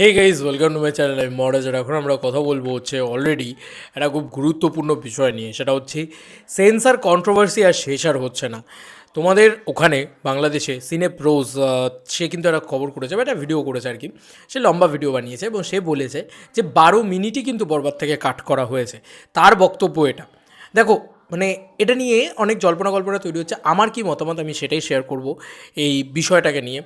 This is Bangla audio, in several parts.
Hey guys welcome to my channel আমি মহারাজার এখন আমরা কথা বলব হচ্ছে অলরেডি একটা খুব গুরুত্বপূর্ণ বিষয় নিয়ে। সেটা হচ্ছে সেন্সার কন্ট্রোভার্সি আর শেষ আর হচ্ছে না। তোমাদের ওখানে বাংলাদেশে সিনে প্রোজ সে কিন্তু একটা খবর করেছে বা একটা ভিডিও করেছে আর কি। সে লম্বা ভিডিও বানিয়েছে এবং সে বলেছে যে বারো মিনিটই কিন্তু বরবাদ থেকে কাট করা হয়েছে। তার বক্তব্য এটা। দেখো মানে এটা নিয়ে অনেক জল্পনা কল্পনা তৈরি হচ্ছে। আমার কি মতামত আমি সেটাই শেয়ার করব এই বিষয়টাকে নিয়ে।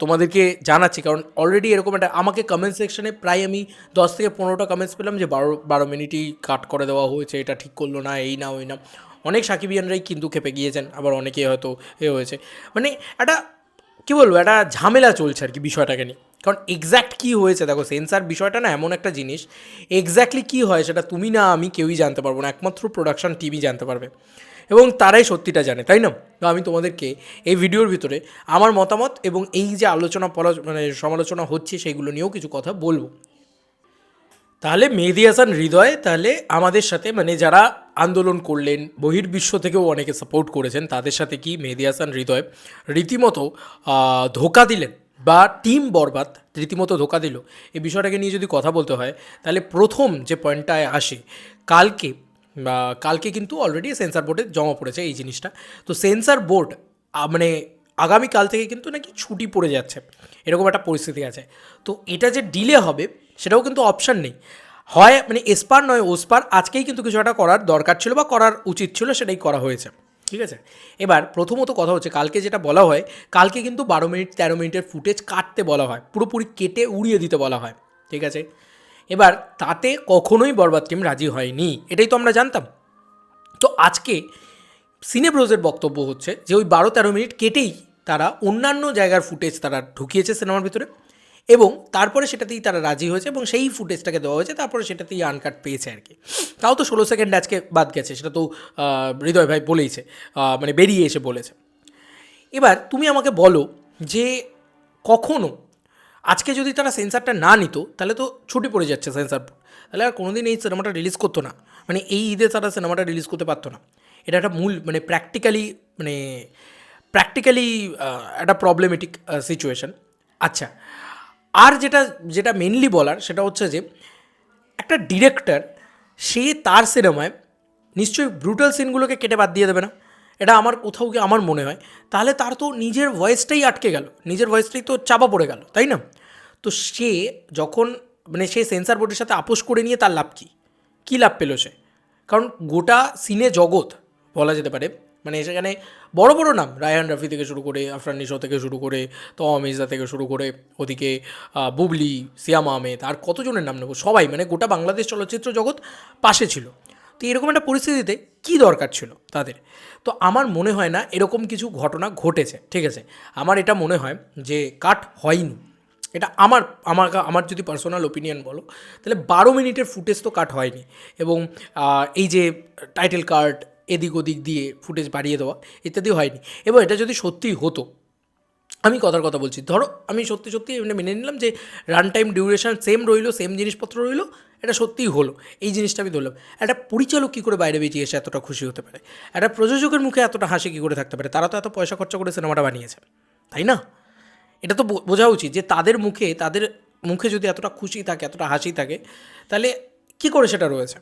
তোমাদেরকে জানাচ্ছি, কারণ অলরেডি এরকম একটা, আমাকে কমেন্ট সেকশনে প্রায় আমি দশ থেকে পনেরোটা কমেন্টস পেলাম যে বারো বারো মিনিটই কাট করে দেওয়া হয়েছে, এটা ঠিক করল না, এই না, ওই না। অনেক সাকিবিয়ানরাই কিন্তু খেপে গিয়েছেন, আবার অনেকে হয়তো এ হয়েছে। মানে একটা, কী বলব, একটা ঝামেলা চলছে আর কি বিষয়টাকে নিয়ে। কারণ এক্স্যাক্ট কী হয়েছে? দেখো সেন্সার বিষয়টা না এমন একটা জিনিস এক্স্যাক্টলি কী হয় সেটা তুমি না আমি কেউই জানতে পারব না, একমাত্র প্রোডাকশন টিমই জানতে পারবে। এবং তারাই সত্যিটা জানে, তাই না? তো আমি তোমাদেরকে এই ভিডিওর ভিতরে আমার মতামত এবং এই যে আলোচনা পলা- মানে সমালোচনা হচ্ছে সেইগুলো নিয়েও কিছু কথা বলব। তাহলে মেহেদি হাসান হৃদয়, তাহলে আমাদের সাথে মানে যারা আন্দোলন করলেন, বহির্বিশ্ব থেকেও অনেকে সাপোর্ট করেছেন, তাদের সাথে কি মেহেদি হাসান হৃদয় রীতিমতো ধোকা দিলেন? বা টিম বরবাদ রীতিমতো ধোকা দিল। এই বিষয়টাকে নিয়ে যদি কথা বলতে হয়, তাহলে প্রথম যে পয়েন্টটায় আসে, কালকে, বা কালকে কিন্তু অলরেডি সেন্সার বোর্ডে জমা পড়েছে এই জিনিসটা। তো সেন্সার বোর্ড মানে আগামীকাল থেকে কিন্তু নাকি ছুটি পড়ে যাচ্ছে। এরকম একটা পরিস্থিতি আছে। তো এটা যে ডিলে হবে, সেটাও কিন্তু অপশান নেই। হয় মানে এসপার নয় ওসপার আজকেই কিন্তু কিছু একটা করার দরকার ছিল বা করার উচিত ছিল, সেটাই করা হয়েছে। ঠিক আছে? এবার প্রথমত কথা হচ্ছে, কালকে যেটা বলা হয়, কালকে কিন্তু বারো মিনিট, তেরো মিনিটের ফুটেজ কাটতে বলা হয়, পুরোপুরি কেটে উড়িয়ে দিতে বলা হয়, ঠিক আছে? এবার তাতে কখনোই বরবাদ টিম রাজি হয়নি, এটাই তো আমরা জানতাম। তো আজকে সিনেব্রোজের বক্তব্য হচ্ছে যে, ওই বারো, তেরো মিনিট কেটেই তারা অন্যান্য জায়গার ফুটেজ তারা ঢুকিয়েছে সিনেমার ভিতরে এবং তারপরে সেটাতেই তারা রাজি হয়েছে এবং সেই ফুটেজটাকে দেওয়া হয়েছে, তারপরে সেটাতেই আনকাট পেয়েছে আর কি। তাও তো ষোলো সেকেন্ড আজকে বাদ গেছে, সেটা তো হৃদয় ভাই বলেইছে মানে বেরিয়ে এসে বলেছে। এবার তুমি আমাকে বলো যে কখনো আজকে যদি তারা সেন্সারটা না নিত, তাহলে তো ছুটি পড়ে যাচ্ছে সেন্সার। তাহলে আর কোনোদিন এই সিনেমাটা রিলিজ করতো না। মানে এই ঈদে তারা সিনেমাটা রিলিজ করতে পারতো না। এটা একটা মূল মানে প্র্যাকটিক্যালি মানে প্র্যাকটিক্যালি একটা প্রবলেমেটিক সিচুয়েশন আচ্ছা আর যেটা যেটা মেনলি বলার, সেটা হচ্ছে যে একটা ডিরেক্টর সে তার সিনেমায় নিশ্চয়ই ব্রুটাল সিনগুলোকে কেটে বাদ দিয়ে দেবে না। এটা আমার কোথাও গিয়ে আমার মনে হয়। তাহলে তার তো নিজের ভয়েসটাই আটকে গেল। নিজের ভয়েসটাই তো চাপা পড়ে গেল, তাই না? তো সে যখন মানে সে সেন্সার বোর্ডের সাথে আপোষ করে নিয়ে তার লাভ কী? কী লাভ পেল সে? কারণ গোটা সিনে জগৎ, বলা যেতে পারে মানে সেখানে বড় বড় নাম। রায়হান রাফি থেকে শুরু করে আফরান নিশো থেকে শুরু করে তমা মির্জা থেকে শুরু করে ওদিকে বুবলি, সিয়াম আহমেদ আর কতজনের নাম নেব? সবাই মানে গোটা বাংলাদেশ চলচ্চিত্র জগৎ পাশে ছিল। তো এরকম একটা পরিস্থিতিতে কী দরকার ছিল তাদের? তো আমার মনে হয় না এরকম কিছু ঘটনা ঘটেছে, ঠিক আছে? আমার এটা মনে হয় যে কাট হয়নি। এটা আমার আমার আমার যদি পার্সোনাল ওপিনিয়ন বলো, তাহলে বারো মিনিটের ফুটেজ তো কাট হয়নি। এবং এই যে টাইটেল কার্ড এদিক ওদিক দিয়ে ফুটেজ বাড়িয়ে দেওয়া ইত্যাদি হয়নি। এবং এটা যদি সত্যিই হতো, আমি কথার কথা বলছি, ধরো আমি সত্যি সত্যি এমনি মেনে নিলাম যে রান টাইম ডিউরেশন সেম রইল সেম জিনিসপত্র রইল, এটা সত্যিই হলো, এই জিনিসটা আমি ধরলাম। একটা পরিচালক কী করে বাইরে বেরিয়ে এসে এতটা খুশি হতে পারে? একটা প্রযোজকের মুখে এতটা হাসি কী করে থাকতে পারে? তারা তো এত পয়সা খরচা করে সিনেমাটা বানিয়েছে, তাই না? এটা তো বোঝা উচিত যে তাদের মুখে তাদের মুখে যদি এতটা খুশি থাকে, এতটা হাসি থাকে, তাহলে কী করে সেটা রয়েছে?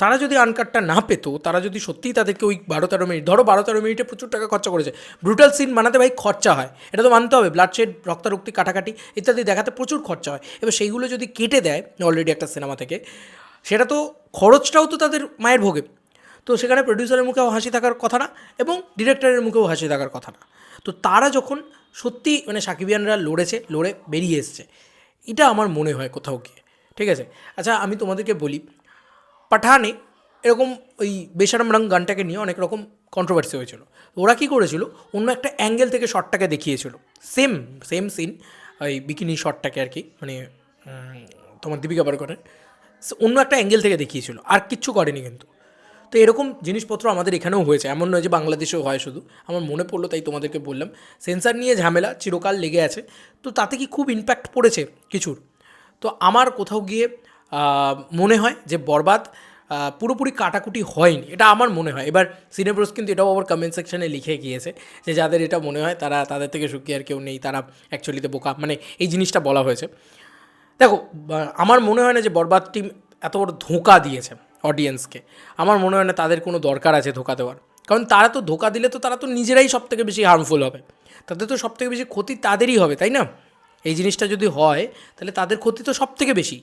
তারা যদি আনকাটটা না পেতো, তারা যদি সত্যিই তাদেরকে ওই বারো তেরো মিনিট, ধরো বারো তেরো মিনিটে প্রচুর টাকা খরচা করেছে। ব্রুটাল সিন বানাতে ভাই খরচা হয়। এটা তো মানতে হবে। ব্লাড শেড রক্তারক্তি, কাটাকাটি ইত্যাদি দেখাতে প্রচুর খরচা হয়। এবার সেইগুলো যদি কেটে দেয় অলরেডি একটা সিনেমা থেকে, সেটা তো খরচটাও তো তাদের মায়ের ভোগে। তো সেখানে প্রডিউসারের মুখেও হাসি থাকার কথা না এবং ডিরেক্টরের মুখেও হাসি থাকার কথা না। তো তারা যখন সত্যি মানে সাকিবিয়ানরা লড়েছে, লড়ে বেরিয়ে এসছে, এটা আমার মনে হয় কোথাও গিয়ে। ঠিক আছে? আচ্ছা আমি তোমাদেরকে বলি পাঠানে এরকম ওই বেসারাম রং গানটাকে নিয়ে অনেক রকম কন্ট্রোভার্সি হয়েছিল। ওরা কী করেছিল? অন্য একটা অ্যাঙ্গেল থেকে শটটাকে দেখিয়েছিল। সেম সেম সিন ওই বিকিনি শটটাকে আর কি মানে তোমার দীপিকা পাড়কনের। অন্য একটা অ্যাঙ্গেল থেকে দেখিয়েছিল। আর কিচ্ছু করেনি কিন্তু। তো এরকম জিনিসপত্র আমাদের এখানেও হয়েছে। এমন নয় যে বাংলাদেশেও হয় শুধু। আমার মনে পড়ল, তাই তোমাদেরকে বললাম। সেন্সার নিয়ে ঝামেলা, চিরকাল লেগে আছে। তো তাতে কি খুব ইম্প্যাক্ট পড়েছে? কিছুর। তো আমার কোথাও গিয়ে মনে হয় যে বরবাদ পুরোপুরি কাটাকুটি হয়নি। এটা আমার মনে হয়। এবার সিনেব্রোস কিন্তু এটাও আবার কমেন্ট সেকশনে লিখে গিয়েছে যে যাদের এটা মনে হয় তারা তাদের থেকে সুখী আর কেউ নেই, তারা অ্যাকচুয়ালিতে বোকা। মানে এই জিনিসটা বলা হয়েছে। দেখো আমার মনে হয় না যে বরবাদ টিম এত বড় ধোঁকা দিয়েছে অডিয়েন্সকে আমার মনে হয় না তাদের কোনো দরকার আছে ধোঁকা দেওয়ার। কারণ তারা তো ধোঁকা দিলে তো তারা তো নিজেরাই সব থেকে বেশি হার্মফুল হবে। তাদের তো সব থেকে বেশি ক্ষতি তাদেরই হবে, তাই না? এই জিনিসটা যদি হয়, তাহলে তাদের ক্ষতি তো সব থেকে বেশি।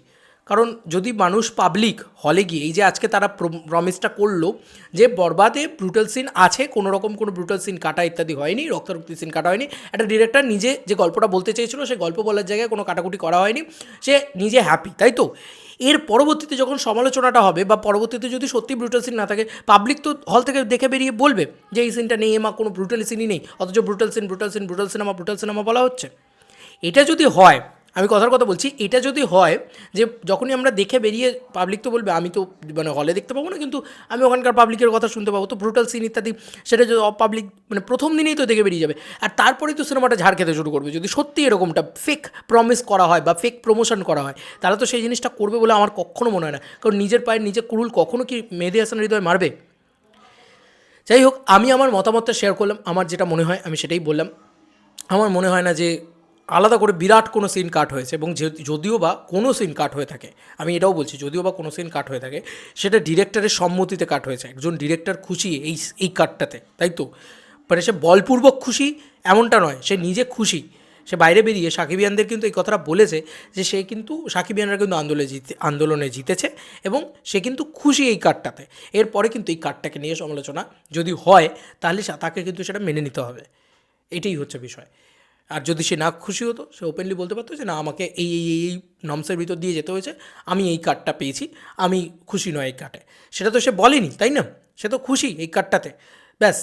কারণ যদি মানুষ পাবলিক হলে গিয়ে, এই যে আজকে তারা প্রমিসটা করল যে বরবাদে ব্রুটাল সিন আছে, কোনো রকম কোনো ব্রুটাল সিন কাটা ইত্যাদি হয়নি, রক্তারক্তি সিন কাটা হয়নি, একটা ডিরেক্টর নিজে যে গল্পটা বলতে চেয়েছিল, সে গল্প বলার জায়গায় কোনো কাটাকুটি করা হয়নি, সে নিজে হ্যাপি তাই তো? এর পরবর্তীতে যখন সমালোচনাটা হবে বা পরবর্তীতে যদি সত্যি ব্রুটাল সিন না থাকে পাবলিক তো হল থেকে দেখে বেরিয়ে বলবে যে এই সিনটা নেই, এমা কোনো ব্রুটাল সিনই নেই, অথচ brutal scene brutal scene brutal cinema brutal cinema বলা হচ্ছে। এটা যদি হয় আমি কথার কথা বলছি, এটা যদি হয় যে যখনই আমরা দেখে বেরিয়ে পাবলিক তো বলবে, আমি তো মানে হলে দেখতে পাবো না, কিন্তু আমি ওখানকার পাবলিকের কথা শুনতে পাবো। তো ব্রুটাল সিন ইত্যাদি, সেটা যদি পাবলিক মানে প্রথম দিনেই তো দেখে বেরিয়ে যাবে। আর তারপরেই তো সিনেমাটা ঝাড় খেতে শুরু করবে। যদি সত্যি এরকমটা ফেক প্রমিস করা হয় বা ফেক প্রমোশন করা হয়, তাহলে তো সেই জিনিসটা করবে বলে আমার কখনো মনে হয় না। কারণ নিজের পায়ে নিজে কুরুল কখনো কি মেহেদি হাসান হৃদয় মারবে? যাই হোক, আমি আমার মতামতটা শেয়ার করলাম। আমার যেটা মনে হয়, আমি সেটাই বললাম। আমার মনে হয় না যে আলাদা করে বিরাট কোনো সিন কাট হয়েছে এবং যদিও বা কোনো সিন কাট হয়ে থাকে, আমি এটাও বলছি, যদিও বা কোনো সিন কাট হয়ে থাকে, সেটা ডিরেক্টরের সম্মতিতে কাট হয়েছে। একজন ডিরেক্টর খুশি এই এই কাটটাতে তাই তো? মানে সে বলপূর্বক খুশি এমনটা নয়, সে নিজে খুশি। সে বাইরে বেরিয়ে সাকিবিয়ানদের কিন্তু এই কথাটা বলেছে যে, সে কিন্তু সাকিবিয়ানরা কিন্তু আন্দোলনে জিতে, আন্দোলনে জিতেছে এবং সে কিন্তু খুশি এই কার্ডটাতে এরপরে কিন্তু এই কার্ডটাকে নিয়ে সমালোচনা যদি হয়, তাহলে তাকে কিন্তু সেটা মেনে নিতে হবে। এটাই হচ্ছে বিষয়। আর যদি সে না খুশি হতো, সে ওপেনলি বলতে পারতো যে, না, আমাকে এই এই এই নমসের ভিতর দিয়ে যেতে হয়েছে। আমি এই কার্ডটা পেয়েছি। আমি খুশি নয় এই কার্ডে সেটা তো সে বলেনি, তাই না? সে তো খুশি এই কার্ডটাতে ব্যাস।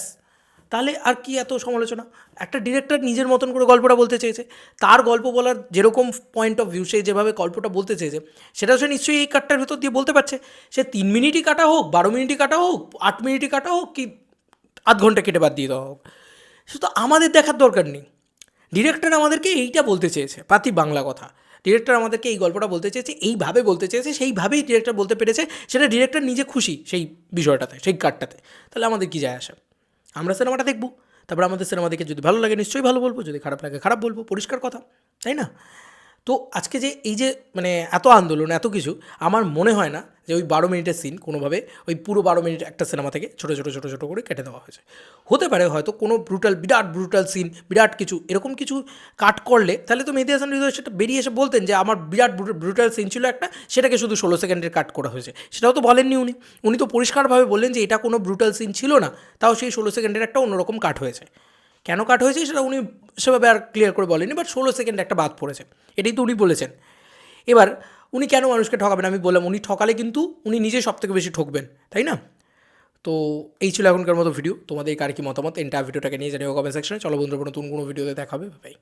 তাহলে আর কি এত সমালোচনা? একটা ডিরেক্টর নিজের মতন করে গল্পটা বলতে চেয়েছে। তার গল্প বলার যেরকম পয়েন্ট অফ ভিউ সে যেভাবে গল্পটা বলতে চেয়েছে, সেটা সে নিশ্চয়ই এই কাটটার ভেতর দিয়ে বলতে পারছে। সে তিন মিনিটই কাটা হোক, বারো মিনিটই কাটা হোক, আট মিনিটই কাটা হোক, কি আধ ঘণ্টা কেটে বাদ দিয়ে দেওয়া হোক। শুধু আমাদের দেখার দরকার নেই। ডিরেক্টর আমাদেরকে এইটা বলতে চেয়েছে পাতি বাংলা কথা। ডিরেক্টর আমাদেরকে এই গল্পটা বলতে চেয়েছে, এইভাবে বলতে চেয়েছে, সেইভাবেই ডিরেক্টর বলতে পেরেছে, সেটা ডিরেক্টর নিজে খুশি সেই বিষয়টাতে, সেই কার্ডটাতে তাহলে আমাদের কী যায় আসে? আমরা সিনেমাটা দেখব। তারপর আমাদের সিনেমা দেখে যদি ভালো লাগে, নিশ্চয়ই ভালো বলব, যদি খারাপ লাগে, খারাপ বলব, পরিষ্কার কথা, তাই না? তো আজকে যে এই যে মানে এত আন্দোলন, এত কিছু, আমার মনে হয় না যে ওই বারো মিনিটের সিন কোনোভাবে ওই পুরো বারো মিনিট একটা সিনেমা থেকে ছোটো ছোটো ছোটো ছোটো করে কেটে দেওয়া হয়েছে। হতে পারে হয়তো কোনো ব্রুটাল বিরাট ব্রুটাল সিন বিরাট কিছু, এরকম কিছু কাট করলে তাহলে তো মেহেদি হাসান হৃদয় সেটা বেরিয়ে এসে বলতেন যে আমার বিরাট ব্রুটাল সিন ছিল একটা, সেটাকে শুধু ষোলো সেকেন্ডের কাট করা হয়েছে। সেটাও তো বলেননি উনি। উনি তো পরিষ্কারভাবে বললেন যে এটা কোনো ব্রুটাল সিন ছিল না, তাও সেই ষোলো সেকেন্ডের একটা অন্যরকম কাট হয়েছে। কেন কাট হয়েছে সেটা উনি সেভাবে আর ক্লিয়ার করে বলেনি বাট ষোলো সেকেন্ড একটা বাদ পড়েছে। এটাই তো উনি বলেছেন। এবার উনি কেন মানুষকে ঠকাবেন? আমি বললাম উনি ঠকালে কিন্তু উনি নিজে সব থেকে বেশি ঠকবেন, তাই না? তো এই ছিল এখনকার মতো ভিডিও তোমাদের কার কি মতামত? এন্টার ভিডিওটাকে নিয়ে জানিও কমেন্ট সেকশনে চলো বন্ধুরা, নতুন কোনো ভিডিওতে দেখাবে বাই